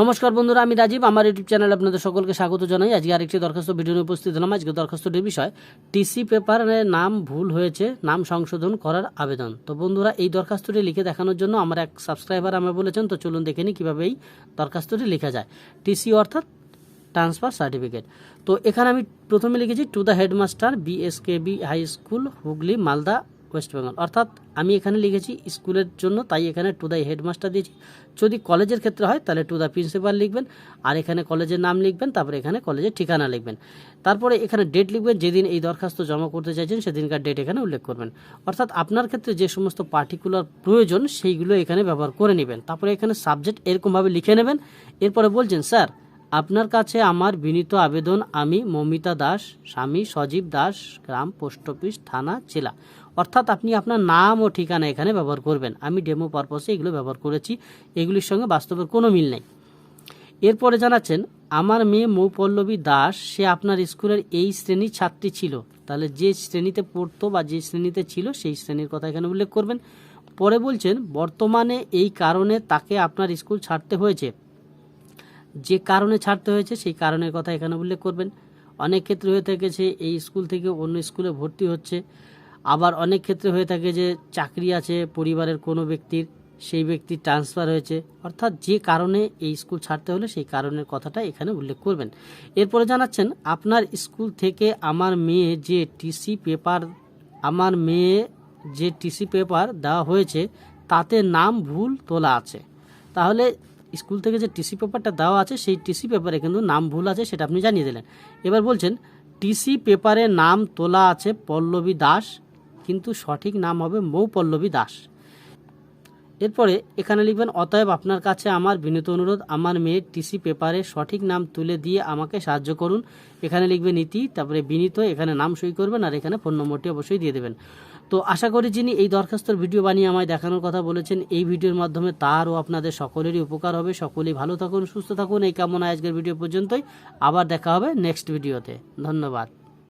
নমস্কার বন্ধুরা, আমি রাজীব। আমার ইউটিউব চ্যানেলে আপনাদের সকলকে স্বাগত জানাই। আজকে আরেকটি দরখাস্ত ভিডিও নিয়ে উপস্থিত হলাম। আজকে দরখাস্তটির বিষয়, টিসি পেপারে নাম ভুল হয়েছে, নাম সংশোধন করার আবেদন। তো বন্ধুরা, এই দরখাস্তটি লিখে দেখানোর জন্য আমার এক সাবস্ক্রাইবার আমায় বলেছেন, তো চলুন দেখে নিই কীভাবে এই দরখাস্তটি লেখা যায়। টিসি অর্থাৎ ট্রান্সফার সার্টিফিকেট। তো এখানে আমি প্রথমে লিখেছি, to the headmaster BSKB high school, Hooghly, Malda West Bengal অর্থাৎ আমি এখানে লিখেছি স্কুলের জন্য, তাই এখানে টু দ্য হেডমাস্টার দিয়েছি। যদি কলেজের ক্ষেত্রে হয়, তাহলে টু দ্য প্রিন্সিপাল লিখবেন। আর এখানে কলেজের নাম লিখবেন, তারপরে এখানে কলেজের ঠিকানা লিখবেন। তারপরে এখানে ডেট লিখবেন, যেদিন এই দরখাস্ত জমা করতে চাইছেন, সেদিনকার ডেট এখানে উল্লেখ করবেন। অর্থাৎ আপনার ক্ষেত্রে যে সমস্ত পার্টিকুলার প্রয়োজন, সেইগুলো এখানে ব্যবহার করে নেবেন। তারপরে এখানে সাবজেক্ট এরকমভাবে লিখে নেবেন। এরপরে বলছেন স্যার আপনার কাছে আমার বিনীত আবেদন আমি মমিতা দাস, স্বামী সজীব দাস, গ্রাম পোস্ট অফিস, থানা, জেলা। অর্থাৎ আপনি আপনার নাম ও ঠিকানা এখানে ব্যবহার করবেন। আমি ডেমো পারপসে এগুলো ব্যবহার করেছি। এগুলির সঙ্গে বাস্তবের কোনো মিল নেই। এরপরে জানাচ্ছেন, আমার মেয়ে মৌপল্লবী দাস, সে আপনার স্কুলের এই শ্রেণির ছাত্রী ছিল। তাহলে যে শ্রেণীতে পড়তো বা যে শ্রেণীতে ছিল, সেই শ্রেণির কথা এখানে উল্লেখ করবেন। পরে বলছেন, বর্তমানে এই কারণে তাকে আপনার স্কুল ছাড়তে হয়েছে। যে কারণে ছাড়তে হয়েছে, সেই কারণের কথা এখানে উল্লেখ করবেন। অনেক ক্ষেত্রে হয়ে থাকে যে এই স্কুল থেকে অন্য স্কুলে ভর্তি হচ্ছে। আবার অনেক ক্ষেত্রে হয়ে থাকে যে চাকরি আছে, পরিবারের কোনো ব্যক্তির, সেই ব্যক্তির ট্রান্সফার হয়েছে। অর্থাৎ যে কারণে এই স্কুল ছাড়তে হলে, সেই কারণের কথাটা এখানে উল্লেখ করবেন। এরপরে জানাচ্ছেন, আপনার স্কুল থেকে আমার মেয়ে যে টিসি পেপার, আমার মেয়ে যে টিসি পেপার দেওয়া হয়েছে, তাতে নাম ভুল তোলা আছে। তাহলে স্কুল থেকে যে টিসি পেপারটা দেওয়া আছে, সেই টিসি পেপারে কিন্তু নাম ভুল আছে, সেটা আপনি জানিয়ে দিলেন। এবার বলছেন, টিসি পেপারে নাম তোলা আছে পল্লবী দাস, কিন্তু সঠিক নাম হবে মৌ পল্লবী দাস। এরপরে এখানে লিখবেন, অতএব আপনার কাছে আমার বিনীত অনুরোধ, আমার মেয়ের টিসি পেপারে সঠিক নাম তুলে দিয়ে আমাকে সাহায্য করুন। এখানে লিখবেন ইতি তারপরে বিনীত এখানে নাম সই করবেন আর এখানে ফোন নম্বরটি অবশ্যই দিয়ে দেবেন। তো আশা করি যিনি এই দরখাস্তর ভিডিও বানিয়ে আমায় দেখানোর কথা বলেছেন, এই ভিডিওর মাধ্যমে তার ও আপনাদের সকলেরই উপকার হবে। সকলেই ভালো থাকুন, সুস্থ থাকুন। এই কামনা আজকের ভিডিও পর্যন্তই। আবার দেখা হবে নেক্সট ভিডিওতে। ধন্যবাদ।